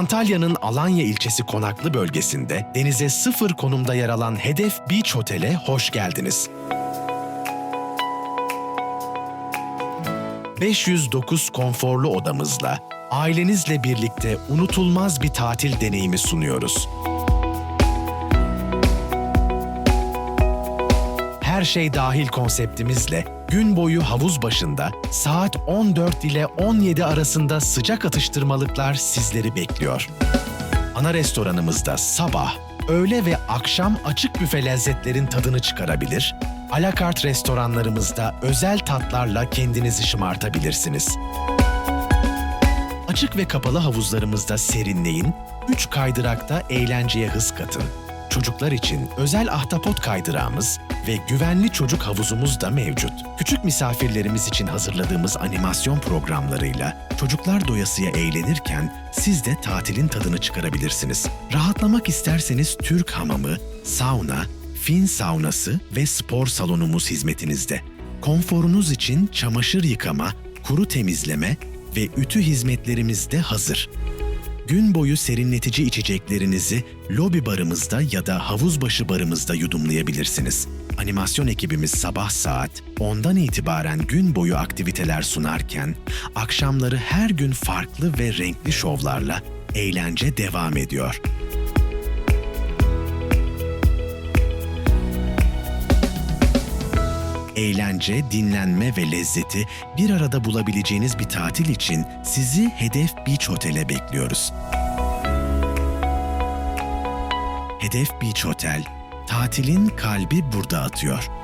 Antalya'nın Alanya ilçesi Konaklı bölgesinde denize sıfır konumda yer alan Hedef Beach Otel'e hoş geldiniz. 509 konforlu odamızla ailenizle birlikte unutulmaz bir tatil deneyimi sunuyoruz. Her şey dahil konseptimizle gün boyu havuz başında saat 14 ile 17 arasında sıcak atıştırmalıklar sizleri bekliyor. Ana restoranımızda sabah, öğle ve akşam açık büfe lezzetlerin tadını çıkarabilir, alakart restoranlarımızda özel tatlarla kendinizi şımartabilirsiniz. Açık ve kapalı havuzlarımızda serinleyin, 3 kaydırakta eğlenceye hız katın. Çocuklar için özel ahtapot kaydırağımız ve güvenli çocuk havuzumuz da mevcut. Küçük misafirlerimiz için hazırladığımız animasyon programlarıyla çocuklar doyasıya eğlenirken siz de tatilin tadını çıkarabilirsiniz. Rahatlamak isterseniz Türk hamamı, sauna, fin saunası ve spor salonumuz hizmetinizde. Konforunuz için çamaşır yıkama, kuru temizleme ve ütü hizmetlerimiz de hazır. Gün boyu serinletici içeceklerinizi lobi barımızda ya da havuz başı barımızda yudumlayabilirsiniz. Animasyon ekibimiz sabah saat 10'dan itibaren gün boyu aktiviteler sunarken, akşamları her gün farklı ve renkli şovlarla eğlence devam ediyor. Eğlence, dinlenme ve lezzeti bir arada bulabileceğiniz bir tatil için sizi Hedef Beach Otel'e bekliyoruz. Hedef Beach Hotel, tatilin kalbi burada atıyor.